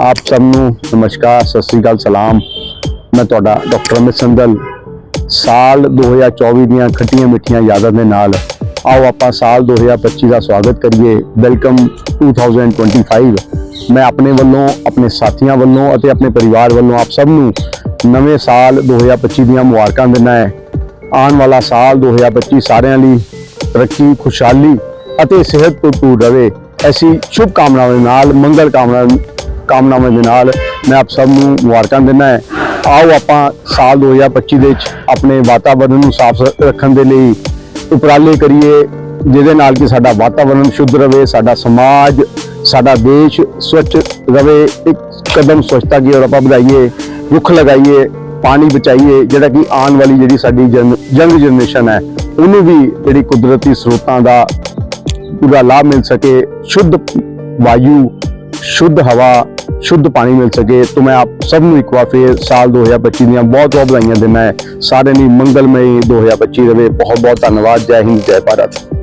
ਆਪ ਸਭ ਨੂੰ ਨਮਸਕਾਰ, ਸਤਿ ਸ੍ਰੀ ਅਕਾਲ, ਸਲਾਮ। ਮੈਂ ਤੁਹਾਡਾ ਡਾਕਟਰ ਅਮਿਤ ਸੰਦਲ ਸਾਲ 2024 ਦੀਆਂ ਖੱਟੀਆਂ ਮਿੱਠੀਆਂ ਯਾਦਾਂ ਦੇ ਨਾਲ ਆਓ ਆਪਾਂ ਸਾਲ 2025 ਦਾ ਸਵਾਗਤ ਕਰੀਏ। ਵੈਲਕਮ 2025 ਮੈਂ ਆਪਣੇ ਵੱਲੋਂ, ਆਪਣੇ ਸਾਥੀਆਂ ਵੱਲੋਂ ਅਤੇ ਆਪਣੇ ਪਰਿਵਾਰ ਵੱਲੋਂ ਆਪ ਸਭ ਨੂੰ ਨਵੇਂ ਸਾਲ 2025 ਦੀਆਂ ਮੁਬਾਰਕਾਂ ਦਿੰਦਾ ਹੈ। ਆਉਣ ਵਾਲਾ ਸਾਲ 2025 ਸਾਰਿਆਂ ਲਈ ਤਰੱਕੀ, ਖੁਸ਼ਹਾਲੀ ਅਤੇ ਸਿਹਤ ਭਰਪੂਰ ਰਹੇ ਐਸੀ ਸ਼ੁਭ ਕਾਮਨਾਵਾਂ ਨਾਲ, ਮੰਗਲ ਕਾਮਨਾ ਕਾਮਨਾਵਾਂ ਦੇ ਨਾਲ ਮੈਂ ਆਪ ਸਭ ਨੂੰ ਮੁਬਾਰਕਾਂ ਦਿੰਦਾ ਹੈ। ਆਓ ਆਪਾਂ ਸਾਲ 2025 ਦੇ ਵਿੱਚ ਆਪਣੇ ਵਾਤਾਵਰਣ ਨੂੰ ਸਾਫ਼ ਰੱਖਣ ਦੇ ਲਈ ਉਪਰਾਲੇ ਕਰੀਏ, ਜਿਹਦੇ ਨਾਲ ਕਿ ਸਾਡਾ ਵਾਤਾਵਰਣ ਸ਼ੁੱਧ ਰਹੇ ਸਾਡਾ ਸਮਾਜ, ਸਾਡਾ ਦੇਸ਼ ਸਵੱਛ ਰਹੇ ਇੱਕ ਕਦਮ ਸਵੱਛਤਾ ਕੀ ਔਰ ਆਪਾਂ ਵਧਾਈਏ, ਰੁੱਖ ਲਗਾਈਏ, ਪਾਣੀ ਬਚਾਈਏ, ਜਿਹੜਾ ਕਿ ਆਉਣ ਵਾਲੀ ਜਿਹੜੀ ਸਾਡੀ ਯੰਗ ਜਨਰੇਸ਼ਨ ਹੈ, ਉਹਨੂੰ ਵੀ ਜਿਹੜੀ ਕੁਦਰਤੀ ਸਰੋਤਾਂ ਦਾ ਪੂਰਾ ਲਾਭ ਮਿਲ ਸਕੇ। ਸ਼ੁੱਧ ਵਾਯੂ, ਸ਼ੁੱਧ ਹਵਾ ਸ਼ੁੱਧ ਪਾਣੀ ਮਿਲ ਸਕੇ। ਤੋਂ ਮੈਂ ਆਪ ਸਭ ਨੂੰ ਇੱਕ ਵਾਰ ਫਿਰ ਸਾਲ 2025 ਦੀਆਂ ਬਹੁਤ ਬਹੁਤ ਵਧਾਈਆਂ ਦਿੰਦਾ ਹੈ ਸਾਰਿਆਂ ਲਈ ਮੰਗਲਮਈ 2025 ਰਵੇ ਬਹੁਤ ਬਹੁਤ ਧੰਨਵਾਦ। ਜੈ ਹਿੰਦ, ਜੈ ਭਾਰਤ।